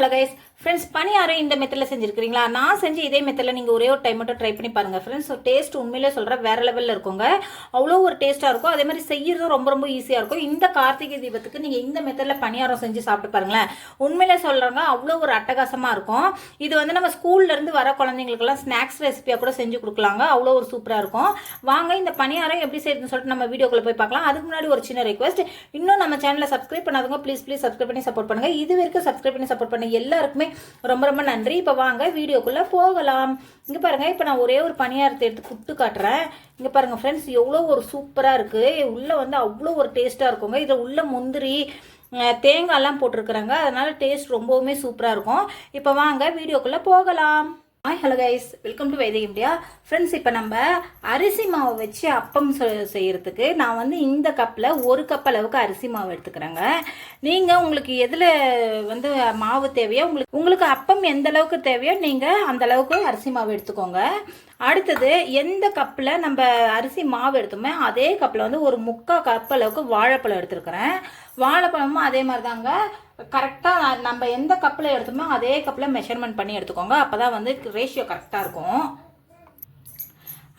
Hello guys friends பணியாரம் இந்த மெத்தடில் செஞ்சுருக்கிறீங்களா? நான் செஞ்சு இதே மெத்தடில் நீங்கள் ஒரே ஒரு டைம் மட்டும் ட்ரை பண்ணி பாருங்கள் ஃப்ரெண்ட்ஸ் டேஸ்ட் உண்மையிலே சொல்கிறேன் வேறு லெவலில் இருக்குங்க. அவ்வளோ ஒரு டேஸ்ட்டாக இருக்கும். அதே மாதிரி செய்யறதும் ரொம்ப ரொம்ப ஈஸியாக இருக்கும். இந்த கார்த்திகை தீபத்துக்கு நீங்கள் இந்த மெத்தடில் பணியாரம் செஞ்சு சாப்பிட்டு பாருங்களேன். உண்மையிலே சொல்கிறாங்க அவ்வளோ ஒரு அட்டகாசமாக இருக்கும். இது வந்து நம்ம ஸ்கூல்லேருந்து வர குழந்தைங்களுக்கெல்லாம் ஸ்நாக்ஸ் ரெசிபியாக கூட செஞ்சு கொடுக்கலாங்க. அவ்வளோ ஒரு சூப்பராக இருக்கும். வாங்க இந்த பணியாரம் எப்படி செய்யுதுன்னு சொல்லிட்டு நம்ம வீடியோக்குள்ளே போய் பார்க்கலாம். அதுக்கு முன்னாடி ஒரு சின்ன ரெக்வஸ்ட் இன்னும் நம்ம சேனலை சப்ஸ்கிரைப் பண்ணாதவங்க ப்ளீஸ் ப்ளீஸ் சப்ஸ்கிரைப் பண்ணி சப்போர்ட் பண்ணுங்கள் இது வரைக்கும் சப்ஸ்கிரைப் பண்ணி சப்போர்ட் பண்ண எல்லாருக்குமே ரொம்ப ரொம்ப நன்றி. இப்போ வாங்க வீடியோக்குள்ளே போகலாம். இங்கே பாருங்கள் இப்போ நான் ஒரே ஒரு பணியாரத்தை எடுத்து குட்டு காட்டுறேன். இங்கே பாருங்கள் ஃப்ரெண்ட்ஸ் எவ்வளோ ஒரு சூப்பராக இருக்குது உள்ளே வந்து அவ்வளோ ஒரு டேஸ்ட்டாக இருக்குங்க. இதில் உள்ள முந்திரி தேங்காய்லாம் போட்டிருக்கிறாங்க. அதனால் டேஸ்ட் ரொம்பவுமே சூப்பராக இருக்கும். இப்போ வாங்க வீடியோக்குள்ளே போகலாம். Hi hello guys welcome to Vaidika India friends இப்போ நம்ம அரிசி மாவு வச்சு அப்பம் செ- செய்யறதுக்கு நான் வந்து இந்த கப்பில் ஒரு கப் அளவுக்கு அரிசி மாவு எடுத்துக்கிறேங்க. நீங்கள் உங்களுக்கு எதில் வந்து மாவு தேவையோ உங்களுக்கு உங்களுக்கு அப்பம் எந்த அளவுக்கு தேவையோ நீங்கள் அந்த அளவுக்கு அரிசி மாவு எடுத்துக்கோங்க. அடுத்தது எந்த கப்பில் நம்ம அரிசி மாவு எடுத்தோமே அதே கப்பில் வந்து ஒரு முக்கால் கப் அளவுக்கு வாழைப்பழம் எடுத்துருக்குறேன் வாழைப்பழமும் அதே மாதிரி தாங்க கரெக்டாக நம்ம எந்த கப்பில் எடுத்தோமோ அதே கப்பில் மெஷர்மெண்ட் பண்ணி எடுத்துக்கோங்க. அப்போ தான் வந்து ரேஷியோ கரெக்டாக இருக்கும்.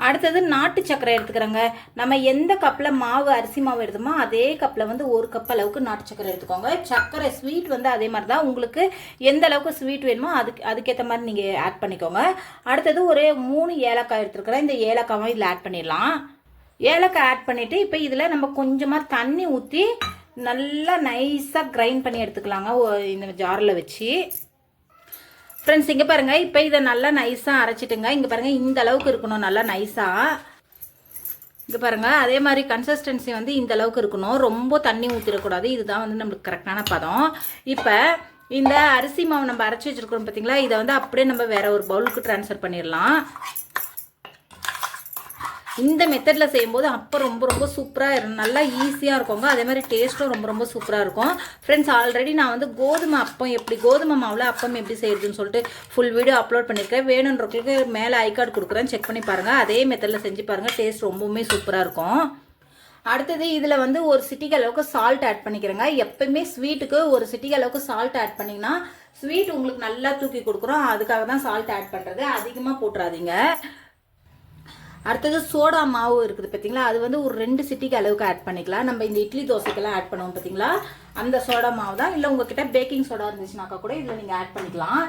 அடுத்தது நாட்டு சர்க்கரை எடுத்துக்கிறோங்க. நம்ம எந்த கப்பில் மாவு அரிசி மாவு எடுத்தோமோ அதே கப்பில் வந்து ஒரு கப் அளவுக்கு நாட்டு சர்க்கரை எடுத்துக்கோங்க. சர்க்கரை ஸ்வீட் வந்து அதே மாதிரி தான் உங்களுக்கு எந்த அளவுக்கு ஸ்வீட் வேணுமோ அதுக்கு அதுக்கேற்ற மாதிரி நீங்கள் ஆட் பண்ணிக்கோங்க. அடுத்தது ஒரு மூணு ஏலக்காய் எடுத்துருக்குறேன். இந்த ஏலக்காவும் இதில் ஆட் பண்ணிடலாம். ஏலக்காய் ஆட் பண்ணிவிட்டு இப்போ இதில் நம்ம கொஞ்சமாக தண்ணி ஊற்றி நல்லா நைஸாக கிரைண்ட் பண்ணி எடுத்துக்கலாங்க இந்த ஜாரில் வச்சு. ஃப்ரெண்ட்ஸ் இங்கே பாருங்கள் இப்போ இதை நல்லா நைஸாக அரைச்சிட்டுங்க. இங்கே பாருங்கள் இந்த அளவுக்கு இருக்கணும் நல்லா நைஸாக இங்கே பாருங்கள் அதே மாதிரி கன்சிஸ்டன்சி வந்து இந்த அளவுக்கு இருக்கணும். ரொம்ப தண்ணி ஊற்றிடக்கூடாது இதுதான் வந்து நம்மளுக்கு கரெக்டான பதம். இப்போ இந்த அரிசி மாவு நம்ம அரைச்சி வச்சுருக்கோம் பார்த்தீங்களா இதை வந்து அப்படியே நம்ம வேற ஒரு பவுலுக்கு ட்ரான்ஸ்ஃபர் பண்ணிடலாம். இந்த மெத்தடில் செய்யும்போது அப்போ ரொம்ப ரொம்ப சூப்பராக இருக்கும் நல்லா ஈஸியாக இருக்குங்க. அதே மாதிரி டேஸ்ட்டும் ரொம்ப ரொம்ப சூப்பராக இருக்கும். ஃப்ரெண்ட்ஸ் ஆல்ரெடி நான் வந்து கோதுமை அப்பம் எப்படி கோதுமை மாவில் அப்பம் எப்படி செய்யறதுன்னு சொல்லிட்டு ஃபுல் வீடியோ அப்லோட் பண்ணியிருக்கேன் வேணுன்றவங்களுக்கு மேலே ஐ கார்டு கொடுக்குறேன். செக் பண்ணி பாருங்கள் அதே மெத்தடில் செஞ்சு பாருங்கள் டேஸ்ட் ரொம்பவுமே சூப்பராக இருக்கும். அடுத்தது இதில் வந்து ஒரு சிட்டிக்கு அளவுக்கு சால்ட் ஆட் பண்ணிக்கிறேங்க. எப்பயுமே ஸ்வீட்டுக்கு ஒரு சிட்டிக்கு அளவுக்கு சால்ட் ஆட் பண்ணிங்கன்னா ஸ்வீட் உங்களுக்கு நல்லா தூக்கி கொடுக்குறோம். அதுக்காக தான் சால்ட் ஆட் பண்ணுறது அதிகமாக போட்டுறாதீங்க. அடுத்தது சோடா மாவு இருக்குது பார்த்தீங்களா அது வந்து ஒரு ரெண்டு சிட்டிக்கு அளவுக்கு ஆட் பண்ணிக்கலாம். நம்ம இந்த இட்லி தோசைக்கெல்லாம் ஆட் பண்ணுவோம் பார்த்தீங்களா அந்த சோடா மாவு தான். இல்லை உங்ககிட்ட பேக்கிங் சோடா இருந்துச்சுனாக்கா கூட இதில் நீங்கள் ஆட் பண்ணிக்கலாம்.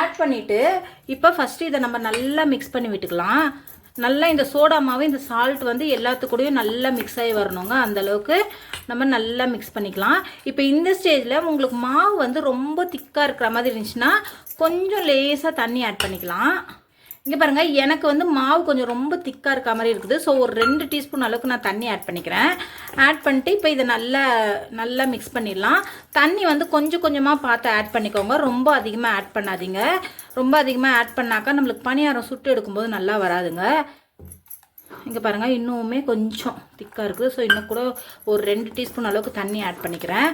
ஆட் பண்ணிவிட்டு இப்போ ஃபஸ்ட்டு இதை நம்ம நல்லா மிக்ஸ் பண்ணி விட்டுக்கலாம். நல்லா இந்த சோடா மாவு இந்த சால்ட் வந்து எல்லாத்துக்கூடயும் நல்லா மிக்ஸ் ஆகி வரணுங்க. அந்த அளவுக்கு நம்ம நல்லா மிக்ஸ் பண்ணிக்கலாம். இப்போ இந்த ஸ்டேஜில் உங்களுக்கு மாவு வந்து ரொம்ப திக்காக இருக்கிற மாதிரி இருந்துச்சுன்னா கொஞ்சம் லேசாக தண்ணி ஆட் பண்ணிக்கலாம். இங்கே பாருங்கள் எனக்கு வந்து மாவு கொஞ்சம் ரொம்ப திக்காக இருக்க மாதிரி இருக்குது. ஸோ ஒரு ரெண்டு டீஸ்பூன் அளவுக்கு நான் தண்ணி ஆட் பண்ணிக்கிறேன். ஆட் பண்ணிட்டு இப்போ இதை நல்லா நல்லா மிக்ஸ் பண்ணிடலாம். தண்ணி வந்து கொஞ்சம் கொஞ்சமாக பார்த்து ஆட் பண்ணிக்கோங்க. ரொம்ப அதிகமாக ஆட் பண்ணாதீங்க. ரொம்ப அதிகமாக ஆட் பண்ணாக்கா நம்மளுக்கு பணியாரம் சுட்டு எடுக்கும்போது நல்லா வராதுங்க. இங்கே பாருங்கள் இன்னுமே கொஞ்சம் திக்காக இருக்குது. ஸோ இன்னும் கூட ஒரு ரெண்டு டீஸ்பூன் அளவுக்கு தண்ணி ஆட் பண்ணிக்கிறேன்.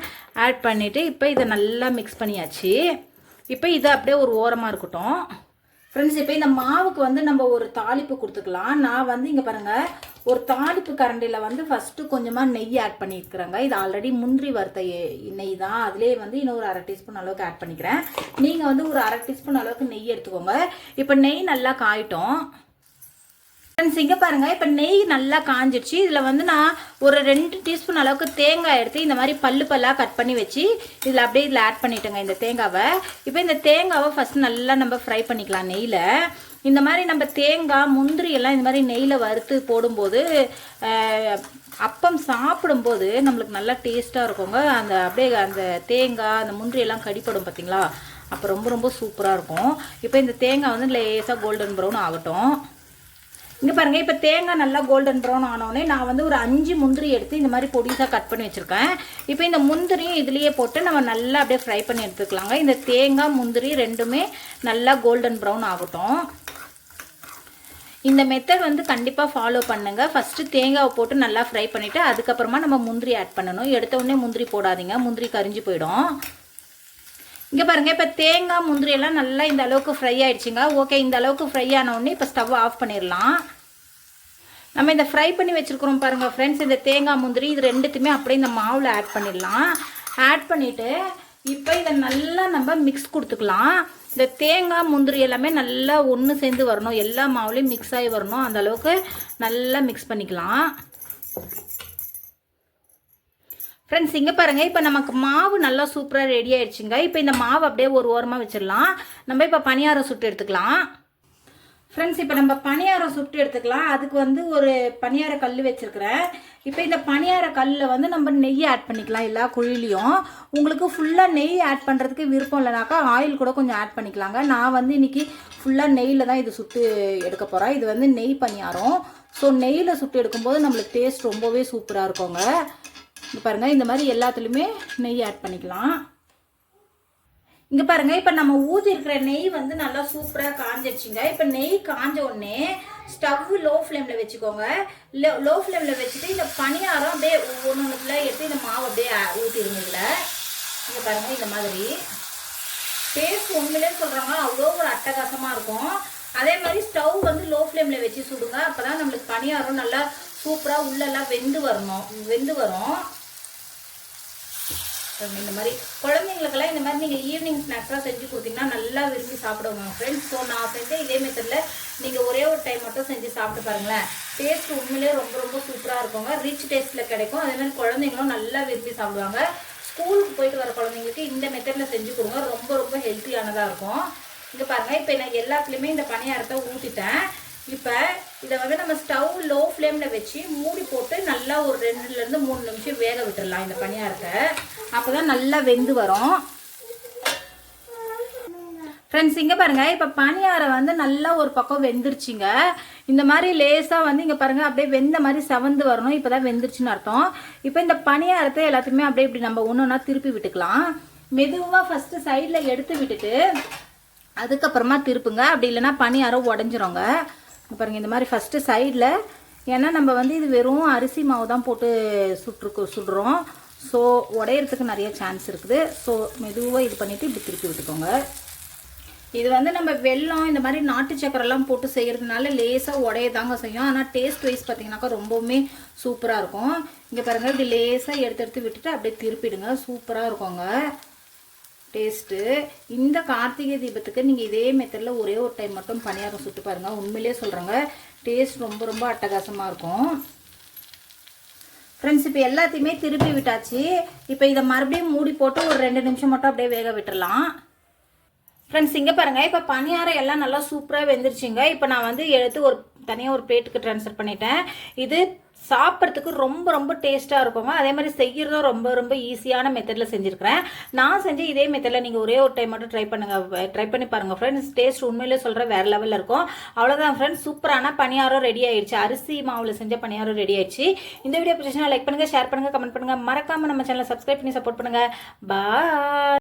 ஆட் பண்ணிவிட்டு இப்போ இதை நல்லா மிக்ஸ் பண்ணியாச்சு. இப்போ இதை அப்படியே ஒரு ஓரமாக இருக்கட்டும். ஃப்ரெண்ட்ஸ் இப்போ இந்த மாவுக்கு வந்து நம்ம ஒரு தாளிப்பு கொடுத்துக்கலாம். நான் வந்து இங்கே பாருங்கள் ஒரு தாளிப்பு கரண்டியில் வந்து ஃபஸ்ட்டு கொஞ்சமாக நெய் ஆட் பண்ணியிருக்கிறேங்க இது ஆல்ரெடி முந்திரி வறுத்த எ- நெய் தான். அதிலே வந்து இன்னும் ஒரு அரை டீஸ்பூன் அளவுக்கு ஆட் பண்ணிக்கிறேன். நீங்கள் வந்து ஒரு அரை டீஸ்பூன் அளவுக்கு நெய் எடுத்துக்கோங்க. இப்போ நெய் நல்லா காயிட்டோம். ஃப்ரெண்ட்ஸ் இங்கே பாருங்கள் இப்போ நெய் நல்லா காஞ்சிடுச்சு இதில் வந்து நான் ஒரு ரெண்டு டீஸ்பூன் அளவுக்கு தேங்காய் எடுத்து இந்த மாதிரி பல்லு பல்லாக கட் பண்ணி வச்சு இதில் அப்படியே இதில் ஆட் பண்ணிட்டேங்க இந்த தேங்காவை. இப்போ இந்த தேங்காவை ஃபஸ்ட் நல்லா நம்ம ஃப்ரை பண்ணிக்கலாம் நெய்யில். இந்த மாதிரி நம்ம தேங்காய் முந்திரி எல்லாம் இந்த மாதிரி நெய்யில் வறுத்து போடும்போது அப்பம் சாப்பிடும்போது நம்மளுக்கு நல்லா டேஸ்ட்டாக இருக்குங்க. அந்த அப்படியே அந்த தேங்காய் அந்த முந்திரி எல்லாம் கடிப்படும் பார்த்தீங்களா அப்போ ரொம்ப ரொம்ப சூப்பராக இருக்கும். இப்போ இந்த தேங்காய் வந்து லேசாக கோல்டன் ப்ரௌன் ஆகட்டும். இங்கே பாருங்கள் இப்போ தேங்காய் நல்லா கோல்டன் ப்ரௌன் ஆனோடனே நான் வந்து ஒரு அஞ்சு முந்திரி எடுத்து இந்த மாதிரி பொடிசாக கட் பண்ணி வச்சுருக்கேன். இப்போ இந்த முந்திரியும் இதுலேயே போட்டு நம்ம நல்லா அப்படியே ஃப்ரை பண்ணி எடுத்துக்கலாங்க. இந்த தேங்காய் முந்திரி ரெண்டுமே நல்லா கோல்டன் ப்ரௌன் ஆகட்டும். இந்த மெத்தட் வந்து கண்டிப்பாக ஃபாலோ பண்ணுங்க. ஃபஸ்ட்டு தேங்காவை போட்டு நல்லா ஃப்ரை பண்ணிவிட்டு அதுக்கப்புறமா நம்ம முந்திரி ஆட் பண்ணணும். எடுத்த உடனே முந்திரி போடாதீங்க. முந்திரி கரிஞ்சு போயிடும். இங்கே பாருங்கள் இப்போ தேங்காய் முந்திரி எல்லாம் நல்லா இந்த அளவுக்கு ஃப்ரை ஆகிடுச்சிங்க ஓகே இந்த அளவுக்கு ஃப்ரை ஆனவுடனே இப்போ ஸ்டவ் ஆஃப் பண்ணிடலாம் நம்ம இந்த ஃப்ரை பண்ணி வச்சுருக்குறோம் பாருங்கள் ஃப்ரெண்ட்ஸ் இந்த தேங்காய் முந்திரி இது ரெண்டுத்தையுமே அப்படியே இந்த மாவில் ஆட் பண்ணிடலாம் ஆட் பண்ணிவிட்டு இப்போ இதை நல்லா நம்ம மிக்ஸ் கொடுத்துக்கலாம். இந்த தேங்காய் முந்திரி எல்லாமே நல்லா ஒன்று சேர்ந்து வரணும். எல்லா மாவுலேயும் மிக்ஸ் ஆகி வரணும். அந்தளவுக்கு நல்லா மிக்ஸ் பண்ணிக்கலாம். ஃப்ரெண்ட்ஸ் இங்கே பாருங்கள் இப்போ நமக்கு மாவு நல்லா சூப்பராக ரெடி ஆயிடுச்சுங்க. இப்போ இந்த மாவு அப்படியே ஒரு ஓரமாக வச்சிடலாம். நம்ம இப்போ பணியாரம் சுட்டு எடுத்துக்கலாம். ஃப்ரெண்ட்ஸ் இப்போ நம்ம பணியாரம் சுட்டு எடுத்துக்கலாம். அதுக்கு வந்து ஒரு பணியார கல் வச்சுருக்கிறேன். இப்போ இந்த பணியார கல்லில் வந்து நம்ம நெய் ஆட் பண்ணிக்கலாம் எல்லா குழிலையும் உங்களுக்கு ஃபுல்லாக நெய் ஆட் பண்ணுறதுக்கு விருப்பம் இல்லைனாக்கா ஆயில் கூட கொஞ்சம் ஆட் பண்ணிக்கலாங்க. நான் வந்து இன்றைக்கி ஃபுல்லாக நெய்யில் தான் இது சுட்டு எடுக்க போகிறேன் இது வந்து நெய் பணியாரம். ஸோ நெய்யில் சுட்டு எடுக்கும்போது நம்மளுக்கு டேஸ்ட் ரொம்பவே சூப்பராக இருக்குங்க. இங்கே பாருங்க இந்த மாதிரி எல்லாத்துலேயுமே நெய் ஆட் பண்ணிக்கலாம். இங்கே பாருங்க இப்போ நம்ம ஊதி இருக்கிற நெய் வந்து நல்லா சூப்பராக காஞ்சிடுச்சுங்க. இப்போ நெய் காஞ்ச உடனே ஸ்டவ் லோ ஃப்ளேமில் வச்சுக்கோங்க லோ லோ ஃப்ளேமில் வச்சுட்டு இந்த பணியாரம் அப்படியே ஒன்றுல எடுத்து இந்த மாவு அப்படியே ஊற்றிடுங்க இதில். இங்கே பாருங்கள் இந்த மாதிரி. டேஸ்ட் உண்மையிலே சொல்கிறாங்க அவ்வளோ ஒரு அட்டகாசமாக இருக்கும். அதே மாதிரி ஸ்டவ் வந்து லோ ஃப்ளேமில் வச்சு சுடுங்க. அப்பதான் நம்மளுக்கு பணியாரம் நல்லா சூப்பராக உள்ளெல்லாம் வெந்து வரணும். வெந்து வரும். இந்த மாதிரி குழந்தைங்களுக்கெல்லாம் இந்த மாதிரி நீங்கள் ஈவினிங் ஸ்நாக்ஸாக செஞ்சு கொடுத்தீங்கன்னா நல்லா விரும்பி சாப்பிடுவாங்க ஃப்ரெண்ட்ஸ் ஸோ நான் செஞ்ச இதே மெத்தடில் நீங்கள் ஒரே ஒரு டைம் மட்டும் செஞ்சு சாப்பிட்டு பாருங்களேன். டேஸ்ட் உண்மையிலேயே ரொம்ப ரொம்ப சூப்பராக இருக்குங்க. ரிச் டேஸ்ட்டில் கிடைக்கும். அதேமாதிரி குழந்தைங்களும் நல்லா விரும்பி சாப்பிடுவாங்க. ஸ்கூலுக்கு போயிட்டு வர குழந்தைங்களுக்கு இந்த மெத்தடில் செஞ்சு கொடுங்க. ரொம்ப ரொம்ப ஹெல்த்தியானதாக இருக்கும். இங்கே பாருங்கள் இப்போ நான் எல்லாத்துலேயுமே இந்த பணியாரத்தை ஊற்றிட்டேன் இப்போ இதை வந்து நம்ம ஸ்டவ் லோ ஃப்ளேமில் வச்சு மூடி போட்டு நல்லா ஒரு ரெண்டுலேருந்து மூணு நிமிஷம் வேக விட்டுடலாம் இந்த பணியாரத்தை. அப்போ தான் நல்லா வெந்து வரும். ஃப்ரெண்ட்ஸ் இங்கே பாருங்க இப்போ பனியாரம் வந்து நல்லா ஒரு பக்கம் வெந்துருச்சுங்க. இந்த மாதிரி லேசாக வந்து இங்கே பாருங்கள் அப்படியே வெந்த மாதிரி செவந்து வரணும். இப்போ தான் வெந்துருச்சுன்னு அர்த்தம். இப்போ இந்த பனியாரத்தை எல்லாத்தையுமே அப்படியே இப்படி நம்ம ஒன்று ஒன்றா திருப்பி விட்டுக்கலாம். மெதுவாக ஃபஸ்ட்டு சைடில் எடுத்து விட்டுட்டு அதுக்கப்புறமா திருப்புங்க. அப்படி இல்லைன்னா பனியாரம் உடஞ்சிருங்க. பாருங்கள் இந்த மாதிரி ஃபஸ்ட்டு சைடில் ஏன்னா நம்ம வந்து இது வெறும் அரிசி மாவு தான் போட்டு சுட்டுருக்கு சுடுறோம். ஸோ உடையிறதுக்கு நிறைய சான்ஸ் இருக்குது. ஸோ மெதுவாக இது பண்ணிவிட்டு இப்படி திருப்பி விட்டுக்கோங்க. இது வந்து நம்ம வெல்லம் இந்த மாதிரி நாட்டு சக்கரெல்லாம் போட்டு செய்கிறதுனால லேசாக உடையதாங்க செய்யும். ஆனால் டேஸ்ட் வைஸ் பார்த்தீங்கன்னாக்கா ரொம்பவுமே சூப்பராக இருக்கும். இங்கே பாருங்கள் இப்படி லேசாக எடுத்து எடுத்து விட்டுட்டு அப்படியே திருப்பிடுங்க. சூப்பராக இருக்குங்க. டேஸ்ட்டு இந்த கார்த்திகை தீபத்துக்கு நீங்கள் இதே மெத்தடில் ஒரே ஒரு டைம் மட்டும் பணியாரம் சுட்டு பாருங்கள் உண்மையிலே சொல்கிறேங்க டேஸ்ட் ரொம்ப ரொம்ப அட்டகாசமாக இருக்கும். ஃப்ரெண்ட்ஸ் இப்போ எல்லாத்தையுமே திருப்பி விட்டாச்சு. இப்போ இதை மறுபடியும் மூடி போட்டு ஒரு ரெண்டு நிமிஷம் மட்டும் அப்படியே வேக விட்டுடலாம் ஃப்ரெண்ட்ஸ் இங்கே பாருங்கள் இப்போ பணியாரம் எல்லாம் நல்லா சூப்பராக வெந்துருச்சுங்க. இப்போ நான் வந்து எடுத்து ஒரு தனியாக ஒரு பிளேட்டுக்கு ட்ரான்ஸ்ஃபர் பண்ணிட்டேன். இது சாப்பிட்றதுக்கு ரொம்ப ரொம்ப டேஸ்ட்டாக இருக்குங்க அதே மாதிரி செய்கிறதும் ரொம்ப ரொம்ப ஈஸியான மெத்தடில் செஞ்சுருக்கிறேன். நான் செஞ்ச இதே மெத்தடில் நீங்கள் ஒரே ஒரு டைம் மட்டும் ட்ரை பண்ணுங்கள் ட்ரை பண்ணி பாருங்கள் ஃப்ரெண்ட்ஸ் டேஸ்ட் உண்மையிலே சொல்கிற வேறு லெவலில் இருக்கும். அவ்வளோதான் ஃப்ரெண்ட்ஸ் சூப்பரான பணியாரம் ரெடி ஆயிடுச்சு. அரிசி மாவில் செஞ்ச பணியாரம் ரெடி ஆயிடுச்சு. இந்த வீடியோ பிரச்சனை லைக் பண்ணுங்கள் ஷேர் பண்ணுங்கள் கமெண்ட் பண்ணுங்கள் மறக்காமல் நம்ம சேனலை சப்ஸ்கிரைப் பண்ணி சப்போர்ட் பண்ணுங்கள் பாய்